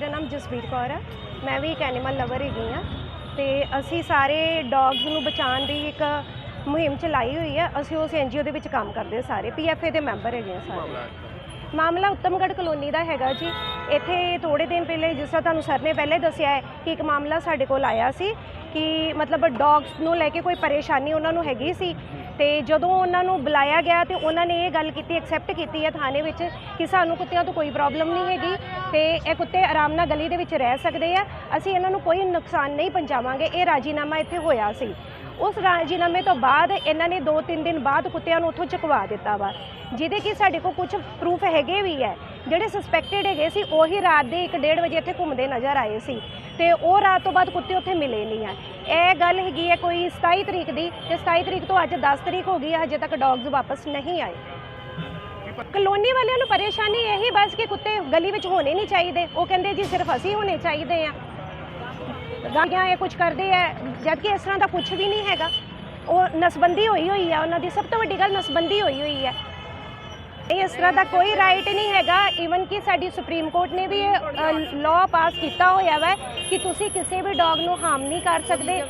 ਮੇਰਾ ਨਾਮ ਜਸਬੀਰ ਕੌਰ ਹੈ ਮੈਂ ਵੀ ਇੱਕ ਐਨੀਮਲ ਲਵਰ ਹੈਗੀ ਹਾਂ ਤੇ ਅਸੀਂ ਸਾਰੇ ਡੌਗਸ ਨੂੰ ਬਚਾਉਣ ਦੀ ਇੱਕ ਮੁਹਿੰਮ ਚਲਾਈ ਹੋਈ ਹੈ ਅਸੀਂ ਉਸ ਐਨਜੀਓ ਦੇ ਵਿੱਚ ਕੰਮ ਕਰਦੇ ਹਾਂ ਸਾਰੇ। ਪੀਐਫਏ ਦੇ ਮੈਂਬਰ ਹੈਗੇ ਹਾਂ ਸਾਰੇ। ਮਾਮਲਾ ਉੱਤਮਗੜ੍ਹ ਕਲੋਨੀ ਦਾ ਹੈਗਾ ਜੀ। ਇੱਥੇ ਥੋੜੇ ਦਿਨ ਪਹਿਲੇ ਜਿਸ ਤਰ੍ਹਾਂ ਤੁਹਾਨੂੰ ਸਰ ਨੇ ਪਹਿਲੇ ਦੱਸਿਆ ਹੈ ਕਿ ਇੱਕ ਮਾਮਲਾ ਸਾਡੇ ਕੋਲ ਆਇਆ ਸੀ ਕਿ ਮਤਲਬ ਡੌਗਸ ਨੂੰ ਲੈ ਕੇ ਕੋਈ ਪਰੇਸ਼ਾਨੀ ਉਹਨਾਂ ਨੂੰ ਹੈਗੀ ਸੀ। ਤੇ ਜਦੋਂ ਉਹਨਾਂ ਨੂੰ ਬੁਲਾਇਆ ਗਿਆ ਤੇ ਉਹਨਾਂ ਨੇ ਇਹ ਗੱਲ ਕੀਤੀ ਐਕਸੈਪਟ ਕੀਤੀ ਹੈ ਥਾਣੇ ਵਿੱਚ ਕਿ ਸਾਨੂੰ ਕੁੱਤਿਆਂ ਤੋਂ ਕੋਈ ਪ੍ਰੋਬਲਮ ਨਹੀਂ ਹੈਗੀ ਤੇ ਇਹ ਕੁੱਤੇ ਆਰਾਮ ਨਾਲ ਗਲੀ ਦੇ ਵਿੱਚ ਰਹਿ ਸਕਦੇ ਆ। ਅਸੀਂ ਇਹਨਾਂ ਨੂੰ ਕੋਈ ਨੁਕਸਾਨ ਨਹੀਂ ਪਹੁੰਚਾਵਾਂਗੇ। ਇਹ ਰਾਜੀਨਾਮਾ ਇੱਥੇ ਹੋਇਆ ਸੀ। ਉਸ ਰਾਜੀਨਾਮੇ ਤੋਂ ਬਾਅਦ ਇਹਨਾਂ ਨੇ 2-3 ਦਿਨ ਬਾਅਦ ਕੁੱਤਿਆਂ ਨੂੰ ਉੱਥੋਂ ਚੁਕਵਾ ਦਿੱਤਾ ਵਾ। ਜਿਹਦੇ ਕਿ ਸਾਡੇ ਕੋਲ ਕੁਝ ਪ੍ਰੂਫ ਹੈਗੇ ਵੀ ਹੈ। ਜਿਹੜੇ ਸਸਪੈਕਟਡ ਹੈਗੇ ਸੀ, ਉਹੀ ਰਾਤ ਦੇ 1:30 ਵਜੇ ਇੱਥੇ ਘੁੰਮਦੇ ਨਜ਼ਰ ਆਏ ਸੀ। ਤੇ ਉਹ ਰਾਤ ਤੋਂ ਬਾਅਦ ਕੁੱਤੇ ਉੱਥੇ ਮਿਲੇ ਨਹੀਂ ਆ। ਇਹ ਗੱਲ ਹੈਗੀ ਹੈ ਕੋਈ 27 ਤਰੀਕ ਦੀ ਤੇ 27 ਤਰੀਕ ਤੋਂ ਅੱਜ 10 ਤਰੀਕ ਹੋ ਗਈ ਹੈ ਹਜੇ ਤੱਕ ਡੌਗਸ ਵਾਪਸ ਨਹੀਂ ਆਏ। ਕਲੋਨੀ ਵਾਲਿਆਂ ਨੂੰ ਪਰੇਸ਼ਾਨੀ ਇਹੀ ਬਸ ਕਿ ਕੁੱਤੇ ਗਲੀ ਵਿੱਚ ਹੋਣੇ ਨਹੀਂ ਚਾਹੀਦੇ। ਉਹ ਕਹਿੰਦੇ ਜੀ ਸਿਰਫ ਅਸੀਂ ਹੋਣੇ ਚਾਹੀਦੇ ਆ। ਗਾਲੀਆਂ ਇਹ ਕੁਝ ਕਰਦੇ ਆ, ਜਦਕਿ ਇਸ ਤਰ੍ਹਾਂ ਦਾ ਕੁਝ ਵੀ ਨਹੀਂ ਹੈਗਾ। ਉਹ ਨਸਬੰਦੀ ਹੋਈ ਹੋਈ ਹੈ ਉਹਨਾਂ ਦੀ ਸਭ ਤੋਂ ਵੱਡੀ ਗੱਲ ਨਸਬੰਦੀ ਹੋਈ ਹੋਈ ਹੈ ਇਸ ਤਰ੍ਹਾਂ ਦਾ ਕੋਈ ਰਾਈਟ ਨਹੀਂ ਹੈਗਾ। ਈਵਨ ਕਿ ਸਾਡੀ ਸੁਪਰੀਮ ਕੋਰਟ ਨੇ ਵੀ ਇਹ ਲਾਅ ਪਾਸ ਕੀਤਾ ਹੋਇਆ ਹੈ ਕਿ ਤੁਸੀਂ ਕਿਸੇ ਵੀ ਡੌਗ ਨੂੰ ਹਾਰਮ ਨਹੀਂ ਕਰ ਸਕਦੇ।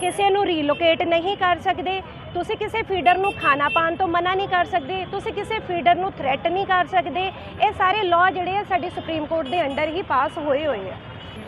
ਕਿਸੇ ਨੂੰ ਰੀਲੋਕੇਟ ਨਹੀਂ ਕਰ ਸਕਦੇ। ਤੁਸੀਂ ਕਿਸੇ ਫੀਡਰ ਨੂੰ ਖਾਣਾ ਪਾਣ ਤੋਂ ਮਨਾ ਨਹੀਂ ਕਰ ਸਕਦੇ। ਤੁਸੀਂ ਕਿਸੇ ਫੀਡਰ ਨੂੰ ਥ੍ਰੈਟ ਨਹੀਂ ਕਰ ਸਕਦੇ। ਇਹ ਸਾਰੇ ਲਾਅ ਜਿਹੜੇ ਆ, ਸਾਡੀ ਸੁਪਰੀਮ ਕੋਰਟ ਦੇ ਅੰਡਰ ਹੀ ਪਾਸ ਹੋਏ ਹੋਏ ਆ।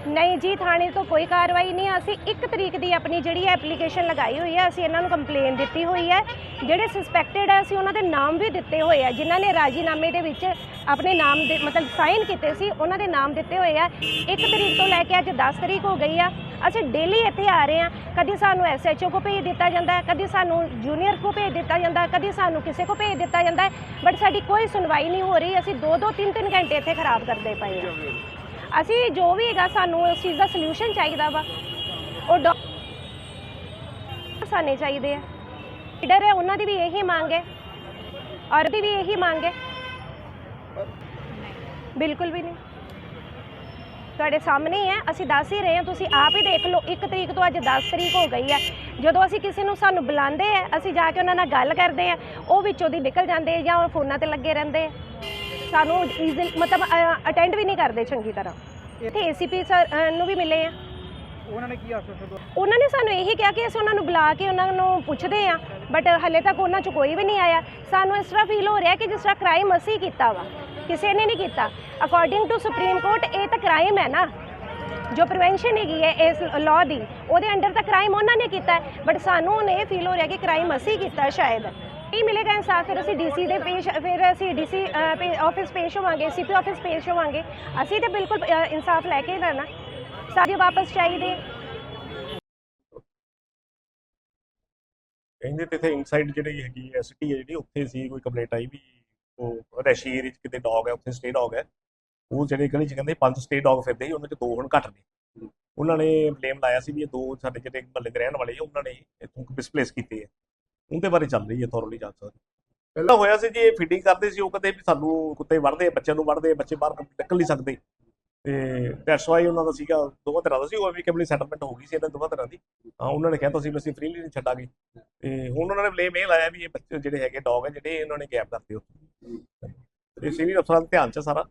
ਨਹੀਂ ਜੀ, ਥਾਣੇ ਤੋਂ ਕੋਈ ਕਾਰਵਾਈ ਨਹੀਂ। ਅਸੀਂ ਇੱਕ ਤਰੀਕ ਦੀ ਆਪਣੀ ਜਿਹੜੀ ਐਪਲੀਕੇਸ਼ਨ ਲਗਾਈ ਹੋਈ ਹੈ, ਅਸੀਂ ਇਹਨਾਂ ਨੂੰ ਕੰਪਲੇਨ ਦਿੱਤੀ ਹੋਈ ਹੈ। ਜਿਹੜੇ ਸਸਪੈਕਟਡ ਆ, ਅਸੀਂ ਉਹਨਾਂ ਦੇ ਨਾਮ ਵੀ ਦਿੱਤੇ ਹੋਏ ਆ, ਜਿਨ੍ਹਾਂ ਨੇ ਰਾਜੀਨਾਮੇ ਦੇ ਵਿੱਚ ਆਪਣੇ ਨਾਮ ਦੇ, ਮਤਲਬ ਸਾਈਨ ਕੀਤੇ ਸੀ, ਉਹਨਾਂ ਦੇ ਨਾਮ ਦਿੱਤੇ ਹੋਏ ਆ। ਇੱਕ ਤਰੀਕ ਤੋਂ ਲੈ ਕੇ ਅੱਜ 10 ਤਰੀਕ ਹੋ ਗਈ ਆ। ਅਸੀਂ ਡੇਲੀ ਇੱਥੇ ਆ ਰਹੇ ਆ। ਕਦੀ ਸਾਨੂੰ ਐਸਐਚਓ ਕੋ ਭੇਜ ਦਿੱਤਾ ਜਾਂਦਾ ਕਦੀ ਸਾਨੂੰ ਜੂਨੀਅਰ ਕੋ ਭੇਜ ਦਿੱਤਾ ਜਾਂਦਾ ਹੈ, ਕਦੀ ਸਾਨੂੰ ਕਿਸੇ ਕੋ ਭੇਜ ਦਿੱਤਾ ਜਾਂਦਾ ਬਟ ਸਾਡੀ ਕੋਈ ਸੁਣਵਾਈ ਨਹੀਂ ਹੋ ਰਹੀ। ਅਸੀਂ 2-2 3-3 ਘੰਟੇ ਇੱਥੇ ਖਰਾਬ ਕਰਦੇ ਪਏ ਆ। ਅਸੀਂ ਜੋ ਵੀ ਹੈਗਾ ਸਾਨੂੰ ਉਸ ਚੀਜ਼ ਦਾ ਸੋਲੂਸ਼ਨ ਚਾਹੀਦਾ ਵਾ। ਉਹ ਡੌ- ਸਾਨੇ ਚਾਹੀਦੇ ਆ। ਲੀਡਰ ਹੈ, ਉਹਨਾਂ ਦੀ ਵੀ ਇਹੀ ਮੰਗ ਹੈ। ਔਰ ਦੀ ਵੀ ਇਹੀ ਮੰਗ ਹੈ। ਬਿਲਕੁਲ ਵੀ ਨਹੀਂ। ਤੁਹਾਡੇ ਸਾਹਮਣੇ ਹੀ ਹੈ, ਅਸੀਂ ਦੱਸ ਹੀ ਰਹੇ ਹਾਂ, ਤੁਸੀਂ ਆਪ ਹੀ ਦੇਖ ਲਓ 1 ਤਰੀਕ ਤੋਂ ਅੱਜ 10 ਤਰੀਕ ਹੋ ਗਈ ਹੈ। ਜਦੋਂ ਅਸੀਂ ਕਿਸੇ ਨੂੰ ਸਾਨੂੰ ਬੁਲਾਉਂਦੇ ਆ ਅਸੀਂ ਜਾ ਕੇ ਉਹਨਾਂ ਨਾਲ ਗੱਲ ਕਰਦੇ ਆ ਉਹ ਵਿੱਚੋਂ ਦੀ ਨਿਕਲ ਜਾਂਦੇ ਜਾਂ ਉਹ ਫੋਨਾਂ ਤੇ ਲੱਗੇ ਰਹਿੰਦੇ ਆ ਸਾਨੂੰ ਈਜ਼ੀ ਮਤਲਬ ਅਟੈਂਡ ਵੀ ਨਹੀਂ ਕਰਦੇ ਚੰਗੀ ਤਰ੍ਹਾਂ। ਇੱਥੇ ਏਸੀਪੀ ਸਰ ਨੂੰ ਵੀ ਮਿਲੇ ਆ। ਉਹਨਾਂ ਨੇ ਕੀ ਆਸ਼ਵਾਸਨ ਦਿੱਤਾ ਉਹਨਾਂ ਨੇ ਸਾਨੂੰ ਇਹੀ ਕਿਹਾ ਕਿ ਅਸੀਂ ਉਹਨਾਂ ਨੂੰ ਬੁਲਾ ਕੇ ਉਹਨਾਂ ਨੂੰ ਪੁੱਛਦੇ ਆ ਬਟ ਹਲੇ ਤੱਕ ਉਹਨਾਂ 'ਚ ਕੋਈ ਵੀ ਨਹੀਂ ਆਇਆ। ਸਾਨੂੰ ਇਸ ਤਰ੍ਹਾਂ ਫੀਲ ਹੋ ਰਿਹਾ ਕਿ ਜਿਸ ਤਰ੍ਹਾਂ ਕ੍ਰਾਈਮ ਅਸੀਂ ਕੀਤਾ ਵਾ ਕਿਸੇ ਨੇ ਨਹੀਂ ਕੀਤਾ। ਅਕੋਰਡਿੰਗ ਟੂ ਸੁਪਰੀਮ ਕੋਰਟ ਇਹ ਤਾਂ ਕ੍ਰਾਈਮ ਹੈ ਨਾ। ਜੋ ਪ੍ਰੀਵੈਂਸ਼ਨ ਹੈਗੀ ਹੈ ਇਸ ਲਾਅ ਦੀ ਉਹਦੇ ਅੰਡਰ ਤਾਂ ਕ੍ਰਾਈਮ ਉਹਨਾਂ ਨੇ ਕੀਤਾ ਬਟ ਸਾਨੂੰ ਹੁਣ ਇਹ ਫੀਲ ਹੋ ਰਿਹਾ ਕਿ ਕ੍ਰਾਈਮ ਅਸੀਂ ਕੀਤਾ ਸ਼ਾਇਦ। ਇਹ ਮਿਲੇਗਾ ਇਨਸਾਫ ਫਿਰ ਅਸੀਂ ਡੀਸੀ ਦੇ ਪੇਸ਼ ਫਿਰ ਅਸੀਂ ਡੀਸੀ ਆਫਿਸ ਪੇਸ਼ ਹੋਵਾਂਗੇ ਸੀਪੀ ਆਫਿਸ ਪੇਸ਼ ਹੋਵਾਂਗੇ। ਅਸੀਂ ਤਾਂ ਬਿਲਕੁਲ ਅ, ਇਨਸਾਫ ਲੈ ਕੇ ਹੀ ਰਹਿਣਾ ਸਾਰੇ ਵਾਪਸ ਚਾਹੀਦੇ। ਕਹਿੰਦੇ ਤੇ ਇੱਥੇ ਇਨਸਾਈਡ ਜਿਹੜੀ ਹੈਗੀ ਹੈ ਸਿਟੀ ਹੈ ਜਿਹੜੀ ਉੱਥੇ ਸੀ ਕੋਈ ਕੰਪਲੇਂਟ ਆਈ ਵੀ ਉਹ ਰੈਸ਼ੀ ਏਰੀਆ 'ਚ ਕਿਤੇ ਡੌਗ ਹੈ ਉੱਥੇ ਸਟੇ ਡੌਗ ਹੈ ਉਹ ਜਿਹੜੇ ਗਲੀ 'ਚ ਕਹਿੰਦੇ ਪੰਜ ਸਟੇ ਡੌਗ ਫਿਰਦੇ ਸੀ ਉਹਨਾਂ 'ਚ ਦੋ ਹੁਣ ਘੱਟ ਨੇ। ਉਹਨਾਂ ਨੇ ਬਲੇਮ ਲਾਇਆ ਸੀ ਵੀ ਇਹ ਦੋ ਸਾਡੇ ਜਿਹੜੇ ਮਹੱਲੇ ਦੇ ਰਹਿਣ ਵਾਲੇ ਆ ਉਹਨਾਂ ਨੇ ਇੱਥੋਂ ਡਿਸਪਲੇਸ ਕੀਤੇ ਆ। ਉਹਦੇ ਬਾਰੇ ਚੱਲ ਰਹੀ ਹੈ ਥੋਰਲੀ ਜਾਂਚ ਪਹਿਲਾਂ ਹੋਇਆ ਸੀ ਜੀ ਇਹ ਫੀਡਿੰਗ ਕਰਦੇ ਸੀ ਉਹ ਕਹਿੰਦੇ ਵੀ ਸਾਨੂੰ ਕੁੱਤੇ ਵੜਦੇ ਬੱਚਿਆਂ ਨੂੰ ਵੜਦੇ ਬੱਚੇ ਬਾਹਰ ਨਿਕਲ ਨਹੀਂ ਸਕਦੇ। ਤੇ ਦੈਟਸ ਵਾਈ ਉਹਨਾਂ ਦਾ ਸੀਗਾ ਦੋਵਾਂ ਤਰ੍ਹਾਂ ਦਾ ਸੀ ਉਹ ਐਮਿਕੇਬਲੀ ਸੈਟਲਮੈਂਟ ਹੋ ਗਈ ਸੀ ਇਹਨਾਂ ਦੋਵਾਂ ਤਰ੍ਹਾਂ ਦੀ। ਹਾਂ ਉਹਨਾਂ ਨੇ ਕਹਿਤਾ ਸੀ ਵੀ ਅਸੀਂ ਫ੍ਰੀਲੀ ਨਹੀਂ ਛੱਡਾਂਗੇ। ਤੇ ਹੁਣ ਉਹਨਾਂ ਨੇ ਬਲੇਮ ਇਹ ਲਾਇਆ ਵੀ ਇਹ ਬੱਚੇ ਜਿਹੜੇ ਹੈਗੇ ਡੌਗ ਹੈ ਜਿਹੜੇ ਇਹਨਾਂ ਨੇ ਗੈਪ ਕਰਤੇ ਉੱਥੇ। ਇਹ ਸੀਨੀਅਰ ਅਫਸਰਾਂ ਦੇ ਧਿਆਨ ਚ ਸਾਰਾ।